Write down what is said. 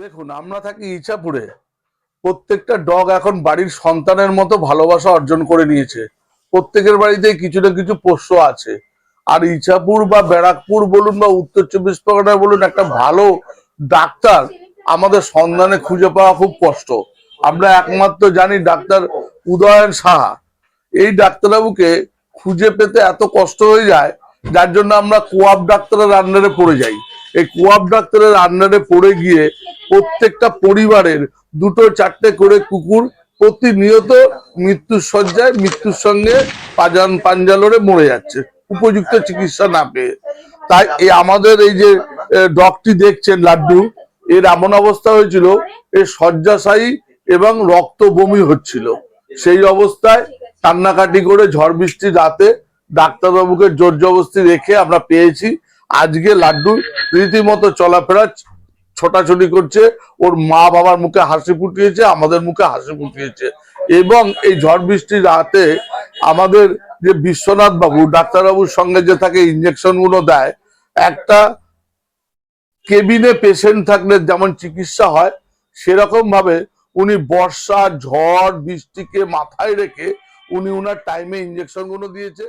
দেখুন, আমরা থাকি ইছাপুরে। প্রত্যেকটা ডগ এখন বাড়ির সন্তানের মতো ভালোবাসা অর্জন করে নিয়েছে। প্রত্যেকের বাড়িতেই কিছু না কিছু পোষ্য আছে। আর ইছাপুর বা ব্যারাকপুর বলুন বা উত্তর চব্বিশ পরগনা বলুন, একটা ভালো ডাক্তার আমাদের সন্ধানে খুঁজে পাওয়া খুব কষ্ট। আমরা একমাত্র জানি ডাক্তার উদয়ন সাহা। এই ডাক্তারবাবুকে খুঁজে পেতে এত কষ্ট হয়ে যায়, যার জন্য আমরা কোয়াব ডাক্তারের আন্ডারে পড়ে যাই। এই কোয়াব ডাক্তারের আন্ডারে পড়ে গিয়ে প্রত্যেকটা পরিবারের দুটো চারটে করে কুকুর প্রতিনিয়ত মৃত্যুর শয্যায় মৃত্যুর সঙ্গে পাজান পাঞ্জালরে মরে যাচ্ছে, উপযুক্ত চিকিৎসা না পেয়ে। তাই এই আমাদের এই যে ডগটি দেখছেন লাড্ডু, এর এমন অবস্থা হয়েছিল এর শয্যাশায়ী এবং রক্ত বমি হচ্ছিল। সেই অবস্থায় কান্নাকাটি করে ঝড় বৃষ্টি রাতে ডাক্তারবাবুকে জোর জবস্তি রেখে আমরা পেয়েছি। আজকে লাড্ডু রীতিমতো চলাফেরা ছোটাছুটি করছে। ওর মা বাবার মুখে হাসি ফুটিয়েছে, আমাদের মুখে হাসি ফুটিয়েছে। এবং এই ঝড় বৃষ্টির রাতে আমাদের যে বিশ্বনাথ বাবু, ডাক্তারবাবুর সঙ্গে যে তাকে ইঞ্জেকশনগুলো দেয়, একটা কেবিনে পেশেন্ট থাকলে যেমন চিকিৎসা হয় সেরকম ভাবে উনি বর্ষা, ঝড়, বৃষ্টিকে মাথায় রেখে উনি উনার টাইমে ইঞ্জেকশনগুলো দিয়েছে